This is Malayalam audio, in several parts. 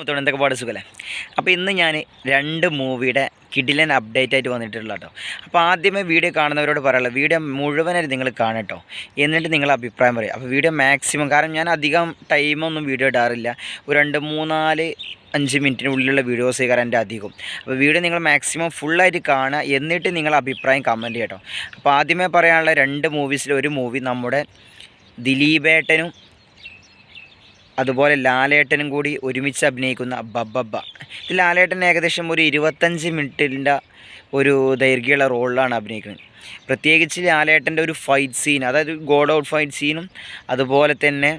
മുത്തോളം എന്തൊക്കെ പാട് സുഖല്ലേ? അപ്പോൾ ഇന്ന് ഞാൻ രണ്ട് മൂവിയുടെ കിഡിലൻ അപ്ഡേറ്റ് ആയിട്ട് വന്നിട്ടുള്ള കേട്ടോ അപ്പോൾ ആദ്യമേ വീഡിയോ കാണുന്നവരോട് പറയാനുള്ളത് വീഡിയോ മുഴുവനായിട്ട് നിങ്ങൾ കാണട്ടോ എന്നിട്ട് നിങ്ങളുടെ അഭിപ്രായം പറയും. അപ്പോൾ വീഡിയോ മാക്സിമം കാരണം ഞാൻ അധികം ടൈമൊന്നും വീഡിയോ ഇടാറില്ല. ഒരു രണ്ട് മൂന്നാൽ അഞ്ച് മിനിറ്റിനുള്ളിലുള്ള വീഡിയോസ് കാരണം എന്റെ അധികം. അപ്പോൾ വീഡിയോ നിങ്ങൾ മാക്സിമം ഫുള്ളായിട്ട് കാണുക എന്നിട്ട് നിങ്ങളുടെ അഭിപ്രായം കമന്റ് ചെയ്യട്ടോ അപ്പോൾ ആദ്യമേ പറയാനുള്ള രണ്ട് മൂവീസിൽ ഒരു മൂവി നമ്മുടെ ദിലീപേട്ടനും അതുപോലെ ലാലേട്ടനും കൂടി ഒരുമിച്ച് അഭിനയിക്കുന്ന ബബ്ബബ്ബ. ഇത് ലാലേട്ടൻ ഏകദേശം ഒരു ഇരുപത്തഞ്ച് മിനിറ്റിന്റെ ഒരു ദൈർഘ്യമുള്ള റോളിലാണ് അഭിനയിക്കുന്നത്. പ്രത്യേകിച്ച് ലാലേട്ടന്റെ ഒരു ഫൈറ്റ് സീൻ അതായത് ഗോഡ് ഔട്ട് ഫൈറ്റ് സീനും അതുപോലെ തന്നെ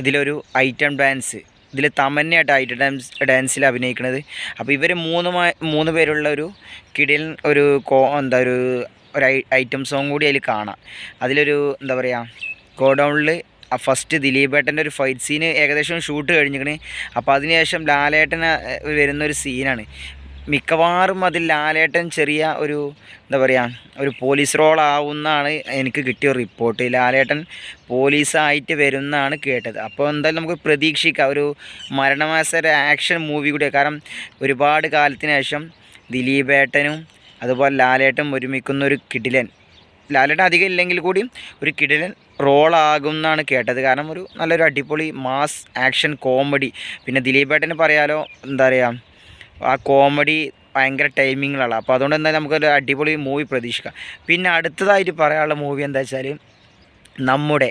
ഇതിലൊരു ഐറ്റം ഡാൻസ് ഇതിൽ തമന്നയായിട്ട് ഐറ്റം ഡാൻസ് ഡാൻസിൽ അഭിനയിക്കുന്നത്. അപ്പോൾ ഇവർ മൂന്ന് മൂന്ന് പേരുള്ള ഒരു കിടിൽ ഒരു കോ എന്താ ഒരു ഒരു ഐറ്റം സോങ് കൂടി അതിൽ കാണാം. അതിലൊരു എന്താ പറയുക ഗോഡൗണിൽ ആ ഫസ്റ്റ് ദിലീപേട്ടന്റെ ഒരു ഫൈറ്റ് സീന് ഏകദേശം ഷൂട്ട് കഴിഞ്ഞിരിക്കണ് അപ്പോൾ അതിനുശേഷം ലാലേട്ടൻ വരുന്നൊരു സീനാണ് മിക്കവാറും അതിൽ ലാലേട്ടൻ ചെറിയ ഒരു എന്താ പറയുക ഒരു പോലീസ് റോൾ ആവുമെന്നാണ് എനിക്ക് കിട്ടിയ റിപ്പോർട്ട് ലാലേട്ടൻ പോലീസായിട്ട് വരുമെന്നാണ് കേട്ടത്. അപ്പോൾ എന്തായാലും നമുക്ക് പ്രതീക്ഷിക്കാം. ഒരു മരണമാസര ആക്ഷൻ മൂവി കൂടിയാണ് കാരണം ഒരുപാട് കാലത്തിന് ശേഷം ദിലീപേട്ടനും അതുപോലെ ലാലേട്ടൻ ഒരുമിക്കുന്ന ഒരു കിടിലൻ ലാലേട്ടൻ അധികം ഇല്ലെങ്കിൽ കൂടി ഒരു കിടിലൻ റോളാകും എന്നാണ് കേട്ടത്. കാരണം ഒരു നല്ലൊരു അടിപൊളി മാസ് ആക്ഷൻ കോമഡി പിന്നെ ദിലീപേട്ടന് പറയാലോ എന്താ പറയുക ആ കോമഡി ഭയങ്കര ടൈമിങ്ങുകളാണ് അപ്പോൾ അതുകൊണ്ട് എന്തായാലും നമുക്കൊരു അടിപൊളി മൂവി പ്രതീക്ഷിക്കാം. പിന്നെ അടുത്തതായിട്ട് പറയാനുള്ള മൂവി എന്താ വെച്ചാൽ നമ്മുടെ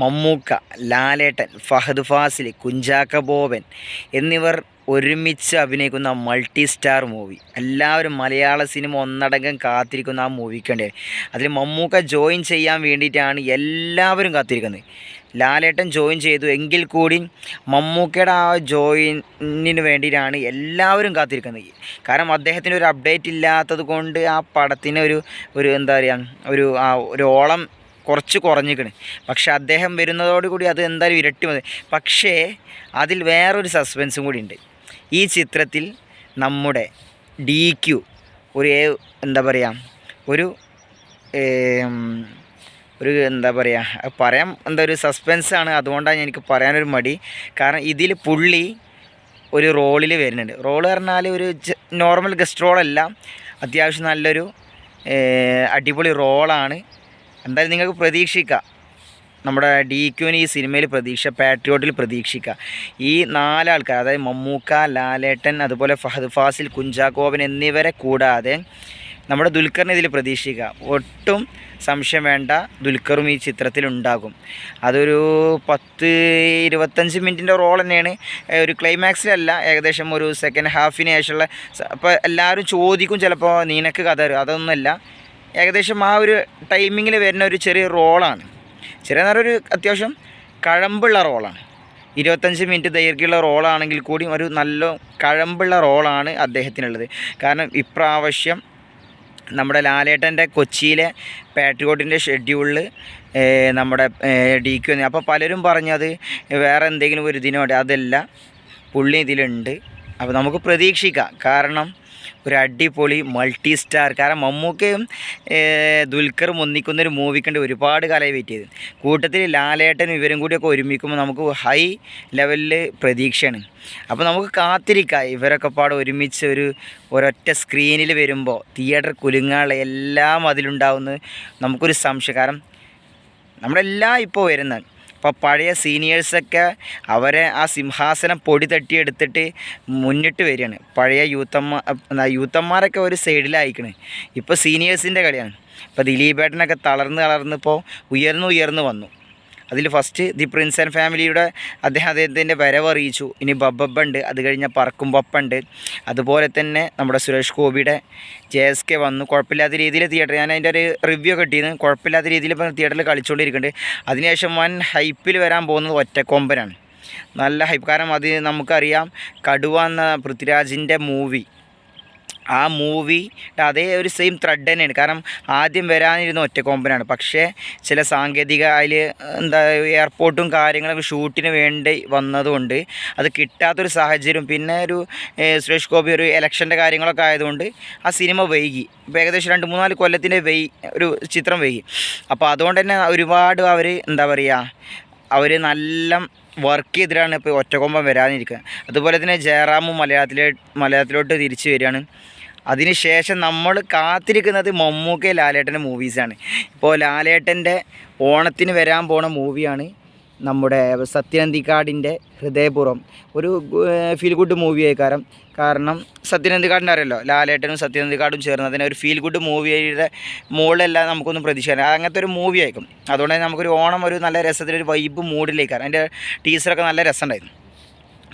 മമ്മൂക്ക ലാലേട്ടൻ ഫഹദ് ഫാസിൽ കുഞ്ചാക്ക ബോബൻ എന്നിവർ ഒരുമിച്ച് അഭിനയിക്കുന്ന മൾട്ടി സ്റ്റാർ മൂവി എല്ലാവരും മലയാള സിനിമ ഒന്നടങ്കം കാത്തിരിക്കുന്ന ആ മൂവിക്ക് വേണ്ടി. അതിൽ മമ്മൂക്ക ജോയിൻ ചെയ്യാൻ വേണ്ടിയിട്ടാണ് എല്ലാവരും കാത്തിരിക്കുന്നത്. ലാലേട്ടൻ ജോയിൻ ചെയ്തു. എങ്കിൽ കൂടി മമ്മൂക്കയുടെ ആ ജോയിനിന് വേണ്ടിയിട്ടാണ് എല്ലാവരും കാത്തിരിക്കുന്നത്. കാരണം അദ്ദേഹത്തിന് ഒരു അപ്ഡേറ്റ് ഇല്ലാത്തത് കൊണ്ട് ആ പടത്തിന് ഒരു ഒരു എന്താ പറയുക ഒരു ആ ഒരു ഓളം കുറച്ച് കുറഞ്ഞിക്കണ് പക്ഷേ അദ്ദേഹം വരുന്നതോടുകൂടി അത് എന്തായാലും ഇരട്ടി മതി പക്ഷേ അതിൽ വേറൊരു സസ്പെൻസും കൂടി ഉണ്ട്. ഈ ചിത്രത്തിൽ നമ്മുടെ ഡി ക്യു ഒരു എന്താ പറയുക ഒരു ഒരു എന്താ പറയുക പറയാൻ എന്താ ഒരു സസ്പെൻസാണ് അതുകൊണ്ടാണ് എനിക്ക് പറയാനൊരു മടി. കാരണം ഇതിൽ പുള്ളി ഒരു റോളിൽ വരുന്നുണ്ട്. റോൾ പറഞ്ഞാൽ ഒരു നോർമൽ ഗസ്റ്റ് റോളല്ല അത്യാവശ്യം നല്ലൊരു അടിപൊളി റോളാണ് എന്തായാലും നിങ്ങൾക്ക് പ്രതീക്ഷിക്കാം. നമ്മുടെ ഡി ക്യുവിന് ഈ സിനിമയിൽ പ്രതീക്ഷ പാട്രിയോട്ടിൽ പ്രതീക്ഷിക്കുക. ഈ നാലാൾക്കാർ അതായത് മമ്മൂക്ക ലാലേട്ടൻ അതുപോലെ ഫഹദ് ഫാസിൽ കുഞ്ചാക്കോബൻ എന്നിവരെ കൂടാതെ നമ്മുടെ ദുൽഖറിനെ ഇതിൽ പ്രതീക്ഷിക്കുക. ഒട്ടും സംശയം വേണ്ട ദുൽഖറും ഈ ചിത്രത്തിൽ ഉണ്ടാകും. അതൊരു പത്ത് ഇരുപത്തഞ്ച് മിനിറ്റിന്റെ റോൾ തന്നെയാണ്. ഒരു ക്ലൈമാക്സിലല്ല ഏകദേശം ഒരു സെക്കൻഡ് ഹാഫിന് ശേഷമുള്ള അപ്പോൾ എല്ലാവരും ചോദിക്കും ചിലപ്പോൾ നിനക്ക് കഥ അതൊന്നുമല്ല. ഏകദേശം ആ ഒരു ടൈമിങ്ങിൽ വരുന്ന ഒരു ചെറിയ റോളാണ് ചെറിയ നേരം ഒരു അത്യാവശ്യം കഴമ്പുള്ള റോളാണ്. ഇരുപത്തഞ്ച് മിനിറ്റ് ദൈർഘ്യമുള്ള റോളാണെങ്കിൽ കൂടി ഒരു നല്ല കഴമ്പുള്ള റോളാണ് അദ്ദേഹത്തിനുള്ളത്. കാരണം ഇപ്രാവശ്യം നമ്മുടെ ലാലേട്ടന്റെ കൊച്ചിയിലെ പാട്രിയോട്ടിന്റെ ഷെഡ്യൂളിൽ നമ്മുടെ ഡി ക്യു അപ്പോൾ പലരും പറഞ്ഞത് വേറെ എന്തെങ്കിലും ഒരു ദിനം അതല്ല പുള്ളി ഇതിലുണ്ട്. അപ്പോൾ നമുക്ക് പ്രതീക്ഷിക്കാം. കാരണം ഒരു അടിപൊളി മൾട്ടി സ്റ്റാർ കാരണം മമ്മൂക്കയും ദുൽഖർ ദുൽഖറും ഒന്നിക്കുന്ന ഒരു മൂവിക്ക് വേണ്ടി ഒരുപാട് കാലമായി വെയിറ്റ് ചെയ്ത്. കൂട്ടത്തിൽ ലാലേട്ടനും ഇവരും കൂടിയൊക്കെ ഒരുമിക്കുമ്പോൾ നമുക്ക് ഹൈ ലെവലിൽ പ്രതീക്ഷയാണ്. അപ്പോൾ നമുക്ക് കാത്തിരിക്കാം. ഇവരൊക്കെ പാടെ ഒരുമിച്ച് ഒരു ഒരൊറ്റ സ്ക്രീനിൽ വരുമ്പോൾ തിയേറ്റർ കുലുങ്ങാനുള്ള എല്ലാം അതിലുണ്ടാവുന്നത് നമുക്കൊരു സംശയം. കാരണം നമ്മളെല്ലാം ഇപ്പോൾ വരുന്നത് ഇപ്പോൾ പഴയ സീനിയേഴ്സൊക്കെ അവരെ ആ സിംഹാസനം പൊടി തട്ടിയെടുത്തിട്ട് മുന്നിട്ട് വരികയാണ്. പഴയ യൂത്തമ്മ യൂത്തന്മാരൊക്കെ ഒരു സൈഡിലായിക്കണ് ഇപ്പോൾ സീനിയേഴ്സിന്റെ കളിയാണ്. ഇപ്പോൾ ദിലീപേട്ടനൊക്കെ തളർന്ന് തളർന്ന് ഇപ്പോൾ ഉയർന്നു ഉയർന്നു വന്നു. അതിൽ ഫസ്റ്റ് ദി പ്രിൻസ് ആൻഡ് ഫാമിലിയുടെ അദ്ദേഹം അദ്ദേഹത്തിന്റെ വരവ് അറിയിച്ചു. ഇനി ബബ്ബബ്ബ ഉണ്ട്. അത് കഴിഞ്ഞ പറക്കും പപ്പുണ്ട് അതുപോലെ തന്നെ നമ്മുടെ സുരേഷ് ഗോപിയുടെ ജെ എസ് കെ വന്നു. കുഴപ്പമില്ലാത്ത രീതിയിൽ തിയേറ്റർ ഞാൻ അതിന്റെ ഒരു റിവ്യൂ കിട്ടിയിരുന്നു കുഴപ്പമില്ലാത്ത രീതിയിൽ ഇപ്പോൾ തിയേറ്ററിൽ കളിച്ചുകൊണ്ടിരിക്കുന്നുണ്ട്. അതിനുശേഷം വൻ ഹൈപ്പിൽ വരാൻ പോകുന്നത് ഒറ്റക്കൊമ്പനാണ്. നല്ല ഹൈപ്പ് കാരണം അത് നമുക്കറിയാം. കടുവ എന്ന പൃഥ്വിരാജിന്റെ മൂവി ആ മൂവി അതേ ഒരു സെയിം ത്രെഡ് തന്നെയാണ്. കാരണം ആദ്യം വരാനിരുന്ന ഒറ്റ കോമ്പനാണ്. പക്ഷേ ചില സാങ്കേതിക അതിൽ എന്താ എയർപോർട്ടും കാര്യങ്ങളൊക്കെ ഷൂട്ടിന് വേണ്ടി വന്നതുകൊണ്ട് അത് കിട്ടാത്തൊരു സാഹചര്യം. പിന്നെ ഒരു സുരേഷ് ഗോപി ഒരു ഇലക്ഷന്റെ കാര്യങ്ങളൊക്കെ ആയതുകൊണ്ട് ആ സിനിമ വൈകി. ഏകദേശം രണ്ട് മൂന്നാൽ കൊല്ലത്തിന്റെ വൈ ഒരു ചിത്രം വൈകി. അപ്പോൾ അതുകൊണ്ട് തന്നെ ഒരുപാട് അവർ എന്താ പറയുക അവർ നല്ല വർക്ക് ചെയ്തിട്ടാണ് ഇപ്പോൾ ഒറ്റക്കൊമ്പം വരാനിരിക്കുക അതുപോലെ തന്നെ ജയറാമും മലയാളത്തിലെ മലയാളത്തിലോട്ട് തിരിച്ചു വരികയാണ്. അതിനുശേഷം നമ്മൾ കാത്തിരിക്കുന്നത് മമ്മൂക്ക ലാലേട്ടന്റെ മൂവീസാണ്. ഇപ്പോൾ ലാലേട്ടന്റെ ഓണത്തിന് വരാൻ പോണ മൂവിയാണ് നമ്മുടെ സത്യനന്ദിക്കാടിന്റെ ഹൃദയപൂർവം. ഒരു ഫീൽ ഗുഡ് മൂവി ആയിക്കാരം കാരണം സത്യനന്ദിക്കാടിന്റെ അറിയല്ലോ ലാലേട്ടനും സത്യനന്ദിക്കാടും ചേർന്ന് അതിനെ ഒരു ഫീൽ ഗുഡ് മൂവിയുടെ മുകളിലെല്ലാം നമുക്കൊന്നും പ്രതീക്ഷിക്കാൻ അങ്ങനത്തെ ഒരു മൂവി ആയിരിക്കും. അതുകൊണ്ട് തന്നെ നമുക്കൊരു ഓണം ഒരു നല്ല രസത്തിലൊരു വൈബ് മൂഡിലേക്കാണ് അതിന്റെ ടീച്ചറൊക്കെ നല്ല രസമുണ്ടായിരുന്നു.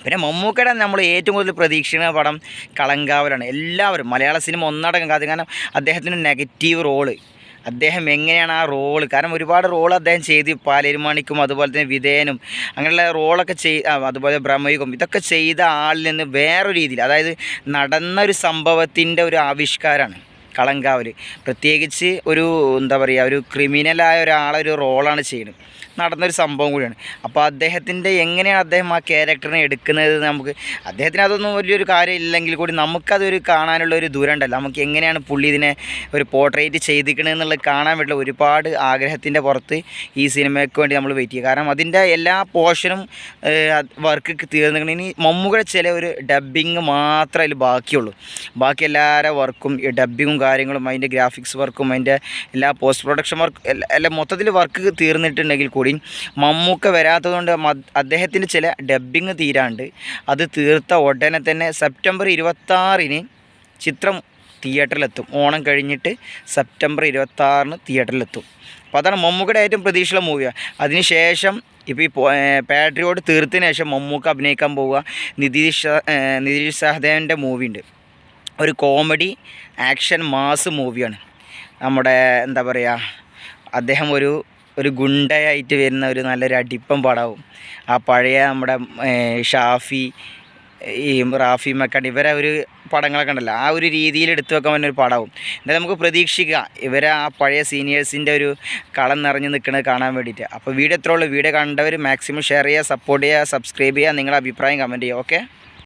പിന്നെ മമ്മൂക്കയുടെ നമ്മൾ ഏറ്റവും കൂടുതൽ പ്രതീക്ഷിക്കുന്ന പടം കളങ്കാവലാണ്. എല്ലാവരും മലയാള സിനിമ ഒന്നടങ്കം കാത്തി. കാരണം അദ്ദേഹത്തിന് നെഗറ്റീവ് റോൾ. അദ്ദേഹം എങ്ങനെയാണ് ആ റോൾ? കാരണം ഒരുപാട് റോൾ അദ്ദേഹം ചെയ്ത്. പാലേരുമാണിക്കും അതുപോലെ തന്നെ വിധേയനും അങ്ങനെയുള്ള റോളൊക്കെ ചെയ് അതുപോലെ ബ്രഹ്മയുഗം ഇതൊക്കെ ചെയ്ത ആളിൽ നിന്ന് വേറൊരു രീതിയിൽ അതായത് നടന്ന ഒരു സംഭവത്തിന്റെ ഒരു ആവിഷ്കാരമാണ്. കളങ്കാവൽ പ്രത്യേകിച്ച് ഒരു എന്താ പറയുക ഒരു ക്രിമിനലായ ഒരാളെ ഒരു റോളാണ് ചെയ്യുന്നത്. നടന്നൊരു സംഭവം കൂടിയാണ്. അപ്പോൾ അദ്ദേഹത്തിന്റെ എങ്ങനെയാണ് അദ്ദേഹം ആ ക്യാരക്ടറിനെ എടുക്കുന്നത് നമുക്ക് അദ്ദേഹത്തിന് അതൊന്നും വലിയൊരു കാര്യം ഇല്ലെങ്കിൽ കൂടി നമുക്കതൊരു കാണാനുള്ള ഒരു ദൂരം നമുക്ക് എങ്ങനെയാണ് പുള്ളി ഇതിനെ ഒരു പോർട്രേറ്റ് ചെയ്തിരിക്കണമെന്നുള്ളത് കാണാൻ വേണ്ടി ഒരുപാട് ആഗ്രഹത്തിന്റെ പുറത്ത് ഈ സിനിമയ്ക്ക് വേണ്ടി നമ്മൾ വെയിറ്റ് ചെയ്യുക. കാരണം അതിന്റെ എല്ലാ പോർഷനും വർക്ക് തീർന്നിരിക്കണം. ഇനി മമ്മൂക്കയുടെ ചില ഒരു ഡബ്ബിങ് മാത്രമേ അതിൽ ബാക്കിയുള്ളൂ. ബാക്കി എല്ലാവരുടെ വർക്കും ഈ ഡബ്ബിങ്ങും കാര്യങ്ങളും അതിന്റെ ഗ്രാഫിക്സ് വർക്കും അതിന്റെ എല്ലാ പോസ്റ്റ് പ്രൊഡക്ഷൻ വർക്ക് എല്ലാ മൊത്തത്തിൽ വർക്ക് തീർന്നിട്ടുണ്ടെങ്കിൽ കൂടി മമ്മൂക്ക വരാത്തതുകൊണ്ട് അദ്ദേഹത്തിന്റെ ചില ഡബ്ബിങ് തീരാണ്ട്. അത് തീർത്ത ഉടനെ തന്നെ സെപ്റ്റംബർ ഇരുപത്താറിന് ചിത്രം തിയേറ്ററിലെത്തും. ഓണം കഴിഞ്ഞിട്ട് സെപ്റ്റംബർ ഇരുപത്താറിന് തിയേറ്ററിലെത്തും. അപ്പോൾ അതാണ് മമ്മൂക്കയുടെ ഏറ്റവും പ്രതീക്ഷയുള്ള മൂവിയാണ് അതിനുശേഷം ഇപ്പോൾ ഈ പാട്രിയോട് തീർത്തതിന് ശേഷം മമ്മൂക്ക അഭിനയിക്കാൻ പോവുക. നിതീഷ് നിതീഷ് സഹദേവന്റെ മൂവി ഉണ്ട്. ഒരു കോമഡി ആക്ഷൻ മാസ് മൂവിയാണ്. നമ്മുടെ എന്താ പറയുക അദ്ദേഹം ഒരു ഒരു ഗുണ്ടയായിട്ട് വരുന്ന ഒരു നല്ലൊരു അടിപ്പം പടവും. ആ പഴയ നമ്മുടെ ഷാഫി ഈ റാഫി മക്കാണ്ട് ഇവരെ ഒരു പടങ്ങളൊക്കെ ഉണ്ടല്ലോ ആ ഒരു രീതിയിൽ എടുത്തു വെക്കാൻ പറ്റുന്ന ഒരു പടവും. എന്തായാലും നമുക്ക് പ്രതീക്ഷിക്കാം ഇവരെ ആ പഴയ സീനിയേഴ്സിന്റെ ഒരു കളം നിറഞ്ഞു നിൽക്കുന്നത് കാണാൻ വേണ്ടിയിട്ട്. അപ്പോൾ വീഡിയോ എത്ര ഉള്ളൂ. വീഡിയോ കണ്ടവർ മാക്സിമം ഷെയർ ചെയ്യുക സപ്പോർട്ട് ചെയ്യുക സബ്സ്ക്രൈബ് ചെയ്യുക നിങ്ങളുടെ അഭിപ്രായം കമന്റ് ചെയ്യുക ഓക്കെ?